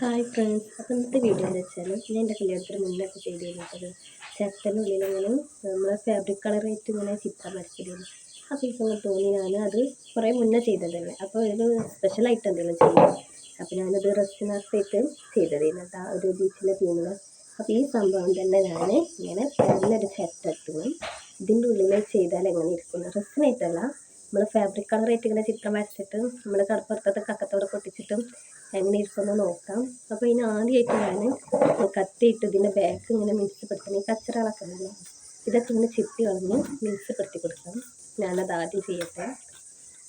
Hi friends. അപ്പോൾ ഇന്നത്തെ video എന്ന് വെച്ചാൽ ഞാൻ എന്റെ കല്യാണത്തിന് മുന്നേ ഒക്കെ ചെയ്ത് കഴിഞ്ഞിട്ടത് ചെക്കനുള്ളിൽ ഇങ്ങനെ നമ്മളെ ഫാബ്രിക് കളറായിട്ട് ഇങ്ങനെ ചിത്രം വരച്ചിരുന്നു. അപ്പോൾ സമയത്ത് തോന്നി ഞാൻ അത് കുറേ മുന്നേ ചെയ്തതല്ലേ. അപ്പോൾ ഒരു സ്പെഷ്യലായിട്ട് എന്തെങ്കിലും ചെയ്യും അപ്പോൾ ഞാനത് റെസ്റ്റിനായിട്ട് ചെയ്തതായിരുന്നു കേട്ടോ ഒരു ബീച്ചിലെ തീമിൽ അപ്പോൾ ഈ സംഭവം തന്നെ ഞാൻ ഇങ്ങനെ നല്ലൊരു സെറ്റ് എടുത്തു ഇതിന്റെ ഉള്ളിൽ ചെയ്താൽ എങ്ങനെ ഇരിക്കുന്നു. റെസ്റ്റിനായിട്ടല്ല നമ്മൾ ഫാബ്രിക് കളറായിട്ട് ഇങ്ങനെ ചിത്രം വരച്ചിട്ട് നമ്മൾ കടപ്പുറത്തൊക്കെ കക്കത്തോടെ പൊട്ടിച്ചിട്ടും എങ്ങനെ ഇരിക്കുമെന്ന് നോക്കാം. അപ്പോൾ ഇനി ആദ്യമായിട്ട് ഞാൻ കത്തിയിട്ട് ഇതിന്റെ ബാക്ക് ഇങ്ങനെ മിനുസപ്പെടുത്തണം ഈ കച്ചറകളൊക്കെ ഇതൊക്കെ ഇങ്ങനെ ചിത്തി കളഞ്ഞ് മിനുസപ്പെടുത്തി ഞാൻ ഞാനത് ആദ്യം ചെയ്യട്ടെ.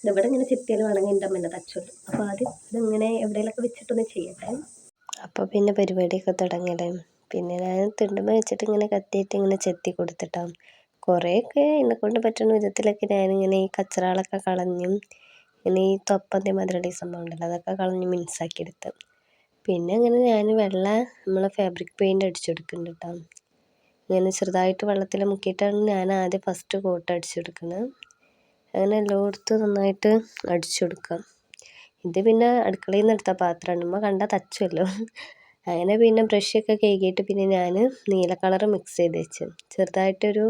ഇതെവിടെ ഇങ്ങനെ ചിത്തിയിൽ വേണമെങ്കിൽ എന്റെ അമ്മ തച്ചുള്ളൂ അപ്പോൾ ആദ്യം ഇതിങ്ങനെ എവിടെയെങ്കിലൊക്കെ വെച്ചിട്ടൊന്ന് ചെയ്യട്ടെ. അപ്പോൾ പിന്നെ പരിപാടിയൊക്കെ തുടങ്ങലേ പിന്നെ ഞാൻ തിണ്ടുമ്പോൾ വെച്ചിട്ട് ഇങ്ങനെ കത്തിയിട്ട് ഇങ്ങനെ ചെത്തി കൊടുത്തിട്ടാണ് കുറേയൊക്കെ എന്നെക്കൊണ്ട് പറ്റുന്ന വിധത്തിലൊക്കെ ഞാനിങ്ങനെ ഈ കച്ചറകളൊക്കെ കളഞ്ഞും ഇങ്ങനെ ഈ തൊപ്പന്റെ മധുരമുള്ള സംഭവം ഉണ്ടല്ലോ അതൊക്കെ കളഞ്ഞ് മിനുസാക്കി എടുത്ത്. പിന്നെ അങ്ങനെ ഞാൻ വെള്ള നമ്മളെ ഫാബ്രിക് പെയിന്റ് അടിച്ചു കൊടുക്കുന്നുണ്ട് കേട്ടോ. ഇങ്ങനെ ചെറുതായിട്ട് വെള്ളത്തിൽ മുക്കിയിട്ടാണ് ഞാൻ ആദ്യം ഫസ്റ്റ് കോട്ട് അടിച്ചു കൊടുക്കുന്നത് അങ്ങനെ എല്ലായിടത്തും നന്നായിട്ട് അടിച്ചു കൊടുക്കാം ഇത് പിന്നെ അടുക്കളയിൽ നിന്ന് എടുത്ത പാത്രമാണ്. ഉമ്മ കണ്ടാൽ തച്ചുമല്ലോ അങ്ങനെ പിന്നെ ബ്രഷൊക്കെ കഴുകിയിട്ട് പിന്നെ ഞാൻ നീല കളർ മിക്സ് ചെയ്ത് വെച്ച്. ചെറുതായിട്ടൊരു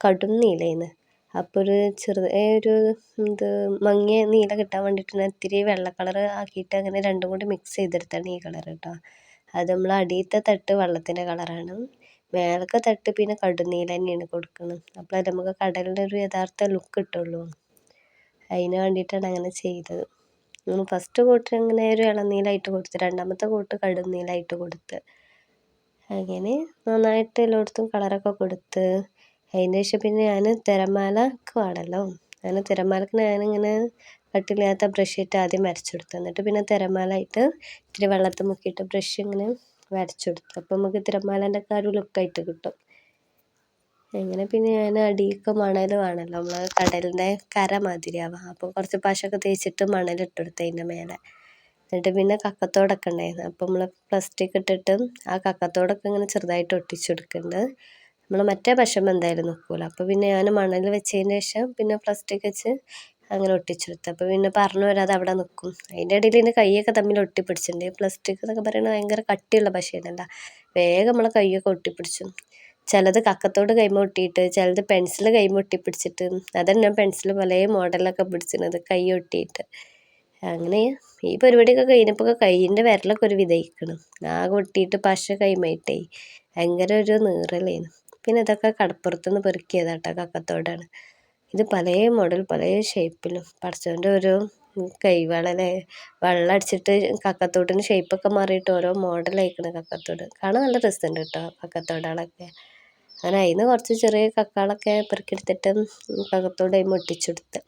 കടും നീലയിന്ന് അപ്പോൾ ഒരു ചെറു ഒരു എന്ത് മങ്ങിയ നീല കിട്ടാൻ വേണ്ടിയിട്ട് ഞാൻ ഇത്തിരി വെള്ള കളർ ആക്കിയിട്ട് അങ്ങനെ രണ്ടും കൂടി മിക്സ് ചെയ്തെടുത്താണ് ഈ കളർ കേട്ടോ അത് നമ്മൾ അടിയിലത്തെ തട്ട് വെള്ളത്തിന്റെ കളറാണ്. മേലത്തെ തട്ട് പിന്നെ കടുനീല തന്നെയാണ് കൊടുക്കുന്നത് അപ്പോൾ അത് നമുക്ക് കടലിന്റെ ഒരു യഥാർത്ഥ ലുക്ക് കിട്ടുള്ളൂ. അതിന് വേണ്ടിയിട്ടാണ് അങ്ങനെ ചെയ്തത്. ഫസ്റ്റ് കോട്ട് അങ്ങനെ ഒരു ഇളനീലായിട്ട് കൊടുത്ത് രണ്ടാമത്തെ കോട്ട് കടുനീലായിട്ട് കൊടുത്ത്. അങ്ങനെ നന്നായിട്ട് എല്ലായിടത്തും കളറൊക്കെ കൊടുത്ത് അതിന് ശേഷം പിന്നെ ഞാൻ തിരമാലക്ക് വേണമല്ലോ അങ്ങനെ തിരമാലക്ക് ഞാനിങ്ങനെ കട്ടില്ലാത്ത ബ്രഷ് ഇട്ട് ആദ്യം വരച്ചെടുത്തു. എന്നിട്ട് പിന്നെ തിരമാലായിട്ട് ഇത്തിരി വെള്ളത്തിൽ മുക്കിയിട്ട് ബ്രഷ് ഇങ്ങനെ വരച്ചെടുത്തു. അപ്പോൾ നമുക്ക് തിരമാലേന്റെ ഒക്കെ ഒരു ലുക്കായിട്ട് കിട്ടും. അങ്ങനെ പിന്നെ ഞാൻ അടിയൊക്കെ മണൽ വേണമല്ലോ നമ്മൾ കടലിന്റെ കര മാതിരിയാവാം അപ്പോൾ കുറച്ച് പശയൊക്കെ തേച്ചിട്ട് മണൽ ഇട്ടെടുത്തു അതിന്റെ മേലെ. എന്നിട്ട് പിന്നെ കക്കത്തോടൊക്കെ ഉണ്ടായിരുന്നു. അപ്പോൾ നമ്മൾ പ്ലാസ്റ്റിക് ഇട്ടിട്ട് ആ കക്കത്തോടൊക്കെ ഇങ്ങനെ ചെറുതായിട്ട് ഒട്ടിച്ചു കൊടുക്കുന്നുണ്ട് നമ്മൾ മറ്റേ പശം എന്തായാലും നിൽക്കില്ല അപ്പോൾ പിന്നെ ഞാൻ മണൽ വെച്ചതിന് ശേഷം പിന്നെ പ്ലാസ്റ്റിക് വെച്ച് അങ്ങനെ ഒട്ടിച്ചെടുത്തു. അപ്പോൾ പിന്നെ പറഞ്ഞു വരാതെ അവിടെ നിൽക്കും അതിന്റെ ഇടയിൽ എന്റെ കൈയൊക്കെ തമ്മിൽ ഒട്ടിപ്പിടിച്ചിട്ടുണ്ട്. പ്ലാസ്റ്റിക് എന്നൊക്കെ പറയുന്നത് ഭയങ്കര കട്ടിയുള്ള പശയല്ല വേഗം നമ്മളെ കൈയൊക്കെ ഒട്ടിപ്പിടിച്ചു. ചിലത് കക്കത്തോട് കൈമ ഒട്ടിയിട്ട് ചിലത് പെൻസിൽ കൈമ ഒട്ടിപ്പിടിച്ചിട്ട് അതന്നെ പെൻസിൽ പല മോഡലൊക്കെ പിടിച്ചിരുന്നത് കൈ ഒട്ടിയിട്ട്. അങ്ങനെ ഈ പരിപാടിയൊക്കെ കഴിഞ്ഞപ്പോൾ കൈയിന്റെ വിരലൊക്കെ ഒരു വിതയിക്കണം. ആകെ ഒട്ടിയിട്ട് പശ കൈമായിട്ടേ ഭയങ്കര ഒരു നീറലായിരുന്നു പിന്നെ ഇതൊക്കെ കടപ്പുറത്തുനിന്ന് പെറുക്കിയതാണ് കേട്ടോ കക്കത്തോടാണ്. ഇത് പല മോഡൽ പല ഷേപ്പിലും പടച്ചവന്റെ ഒരു കൈവളല്ലേ വെള്ളം അടിച്ചിട്ട് കക്കത്തോട്ടിന് ഷേപ്പൊക്കെ മാറിയിട്ട് ഓരോ മോഡലായിക്കണ കക്കത്തോട്. കാണാൻ നല്ല രസമുണ്ട് കേട്ടോ കക്കത്തോടുകളൊക്കെ അങ്ങനെ അതിന് കുറച്ച് ചെറിയ കക്കാളൊക്കെ പെറുക്കിയെടുത്തിട്ട് കക്കത്തോട് അതിന് ഒട്ടിച്ചെടുത്ത്.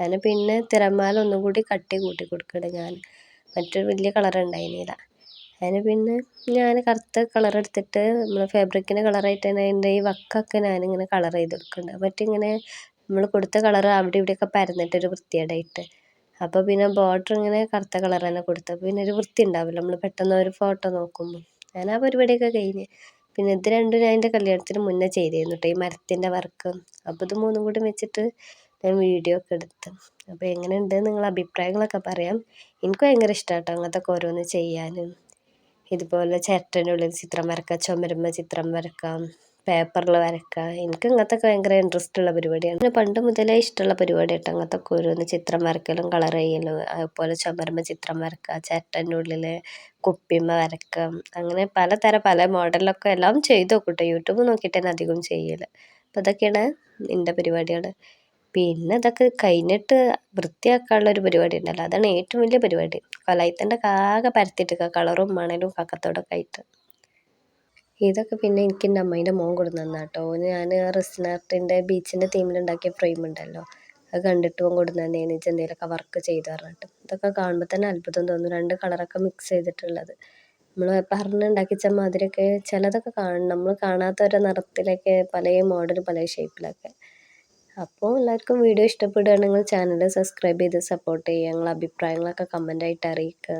അങ്ങനെ പിന്നെ തിരമാല ഒന്നും കൂടി കട്ടി കൂട്ടി കൊടുക്കണം ഞാൻ മറ്റൊരു വലിയ കളർ ഉണ്ടായിരുന്നില്ല അതിന് പിന്നെ ഞാൻ കറുത്ത കളർ എടുത്തിട്ട് നമ്മൾ ഫാബ്രിക്കിന്റെ കളറായിട്ട് തന്നെ അതിന്റെ ഈ വക്കൊക്കെ ഇങ്ങനെ കളർ ചെയ്ത് കൊടുക്കുന്നുണ്ട് മറ്റിങ്ങനെ നമ്മൾ കൊടുത്ത കളർ അവിടെ ഇവിടെയൊക്കെ പരന്നിട്ടൊരു വൃത്തികേടായിട്ട്. അപ്പോൾ പിന്നെ ബോർഡർ ഇങ്ങനെ കറുത്ത കളർ തന്നെ കൊടുത്തു. പിന്നെ ഒരു വൃത്തി ഉണ്ടാവില്ല. നമ്മൾ പെട്ടെന്ന് ഒരു ഫോട്ടോ നോക്കുമ്പോൾ ഞാൻ ആ പരിപാടിയൊക്കെ കഴിഞ്ഞ്. പിന്നെ ഇത് രണ്ടും ഞാൻ എന്റെ കല്യാണത്തിന് മുന്നേ ചെയ്തിരുന്നു കേട്ടോ ഈ മരത്തിന്റെ വർക്ക് അപ്പോൾ ഇത് മൂന്നും കൂടി വെച്ചിട്ട് ഞാൻ വീഡിയോ ഒക്കെ എടുത്തു. അപ്പോൾ എങ്ങനെയുണ്ട് നിങ്ങളുടെ അഭിപ്രായങ്ങളൊക്കെ പറയാം. എനിക്ക് ഭയങ്കര ഇഷ്ടമാണ് കേട്ടോ അങ്ങനത്തെ ഓരോന്ന് ചെയ്യാനും. ഇതുപോലെ ചിരട്ടന്റെ ഉള്ളിൽ ചിത്രം വരക്കുക ചുമരുമ്മ ചിത്രം വരക്കാം പേപ്പറിൽ വരക്കുക എനിക്ക് ഇങ്ങനത്തെയൊക്കെ ഭയങ്കര ഇൻട്രസ്റ്റ് ഉള്ള പരിപാടിയാണ്. പിന്നെ പണ്ട് മുതലേ ഇഷ്ടമുള്ള പരിപാടി കേട്ടോ അങ്ങനത്തെയൊക്കെ ഓരോന്ന് ചിത്രം വരക്കലും കളർ ചെയ്യലും അതുപോലെ ചുമരുമ്മ ചിത്രം വരക്കുക ചിരട്ടന്റെ ഉള്ളിൽ കുപ്പിമ്മ വരക്കുക അങ്ങനെ പലതരം പല മോഡലൊക്കെ എല്ലാം ചെയ്തു നോക്കും കേട്ടോ യൂട്യൂബ് നോക്കിയിട്ട് തന്നെ അധികം ചെയ്യൽ അപ്പോൾ ഇതൊക്കെയാണ് എന്റെ പരിപാടികൾ പിന്നെ ഇതൊക്കെ കഴിഞ്ഞിട്ട് വൃത്തിയാക്കാനുള്ള ഒരു പരിപാടി ഉണ്ടല്ലോ. അതാണ് ഏറ്റവും വലിയ പരിപാടി. കൊലായിത്തന്റെ ആകെ പരത്തിയിട്ടൊക്കെ കളറും മണലും കക്കത്തോടൊക്കെ ആയിട്ട്. ഇതൊക്കെ പിന്നെ എനിക്ക് എന്റെ അമ്മേന്റെ മോൻ കൊണ്ടു തന്നാ കേട്ടോ ഞാൻ റിസ്നാർട്ടിന്റെ ബീച്ചിന്റെ തീമിലുണ്ടാക്കിയ ഫ്രെയിം ഉണ്ടല്ലോ. അത് കണ്ടിട്ട് ഓൻ കൊണ്ടു തന്നെ. എനിക്ക് എന്തെങ്കിലുമൊക്കെ വർക്ക് ചെയ്ത് പറഞ്ഞിട്ട്. ഇതൊക്കെ കാണുമ്പോൾ തന്നെ അത്ഭുതം തോന്നും. രണ്ട് കളറൊക്കെ മിക്സ് ചെയ്തിട്ടുള്ളത്. നമ്മൾ പറഞ്ഞുണ്ടാക്കിച്ച മാതിരിയൊക്കെ ചിലതൊക്കെ കാണും നമ്മൾ കാണാത്ത ഓരോ നിറത്തിലൊക്കെ പല മോഡൽ പല ഷേപ്പിലൊക്കെ അപ്പോൾ എല്ലാവർക്കും വീഡിയോ ഇഷ്ടപ്പെടുകയാണെങ്കിൽ ചാനൽ സബ്സ്ക്രൈബ് ചെയ്ത് സപ്പോർട്ട് ചെയ്യുക. നിങ്ങളുടെ അഭിപ്രായങ്ങളൊക്കെ കമന്റായിട്ട് അറിയിക്കുക.